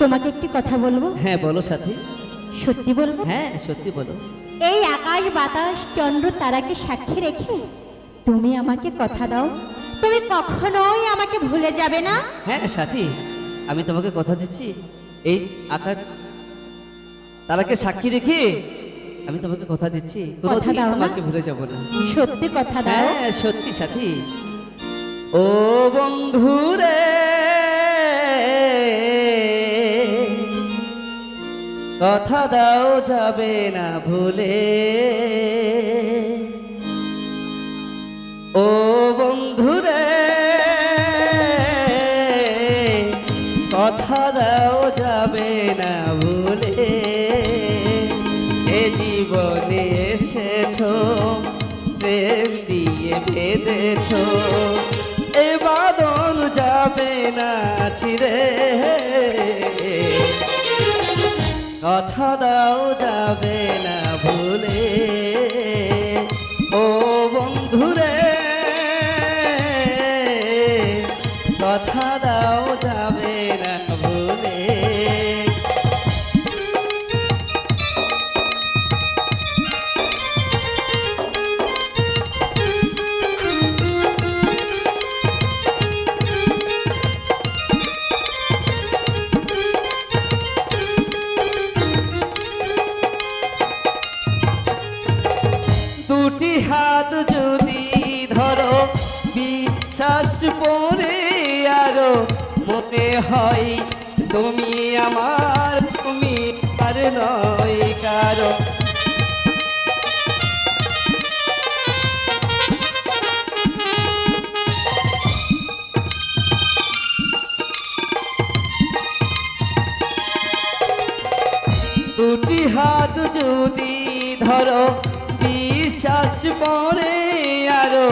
তোমাকে একটি কথা বলব? হ্যাঁ বলো সাথী। সত্যি বলব? হ্যাঁ সত্যি বলো। এই আকাশ বাতাস চন্দ্র তারাকে সাক্ষী রেখে তুমি আমাকে কথা দাও। তুমি কখনোই আমাকে ভুলে যাবে না। হ্যাঁ সাথী আমি তোমাকে কথা দিচ্ছি। এই আকার তারাকে সাক্ষী রেখে আমি তোমাকে কথা দিচ্ছি। কোনোদিন দাও না? তোমাকে ভুলে যাব না। সত্যি কথা দাও। হ্যাঁ সত্যি সাথী। ও বন্ধু কথা দাও যাবে না ভুলে। ও বন্ধু রে কথা দাও যাবে না ভুলে। এ জীবনে এসেছ, প্রেম দিয়ে বেঁধেছো। এ বাদন যাবে না ছিড়ে। কথা দাও যাবে না ভুলে। ও বন্ধুরে কথা হাত যদি ধরো, বিশ্বাস পরে আরও, মনে হয় তুমি আমার তুমি আর নয় কারও। দুটি হাত যদি ধরো বিশ্বাস পরে আরও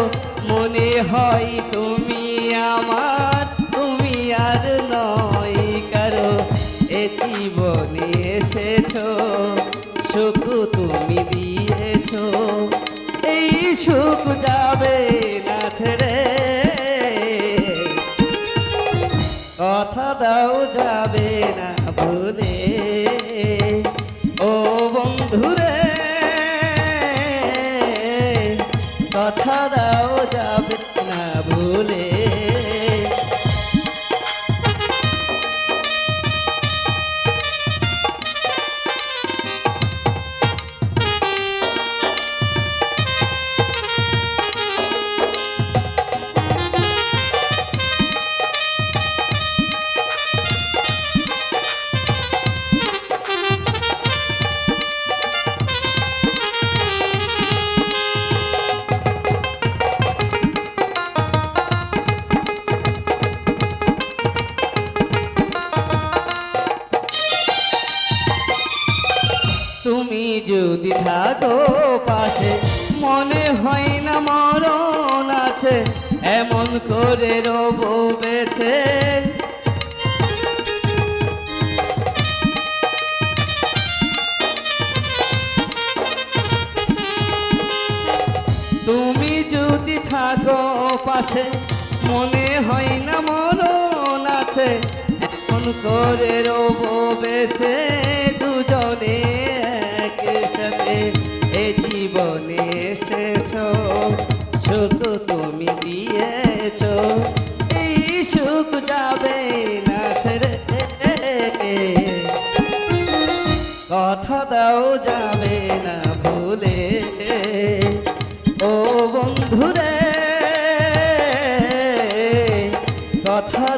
মনে হয় তুমি আমার, তুমি আর নয় কারও। এ জীবনে এসেছ, সুখ তুমি দিয়েছ। এই সুখ যাবে না ছেড়ে। কথা দাও যাবে না ভুলে। যাবে না ভুলে যদি থাকো পাশে। মনে হয় না মরণ আছে, এমন করে রব বেছে। তুমি যদি থাকো পাশে, মনে হয় না মরণ আছে, এখন করে রব বেছে দুজনে। সুখ যাবে না ছেড়ে কথা দাও যাবে না ভুলে ও বন্ধুরে কথা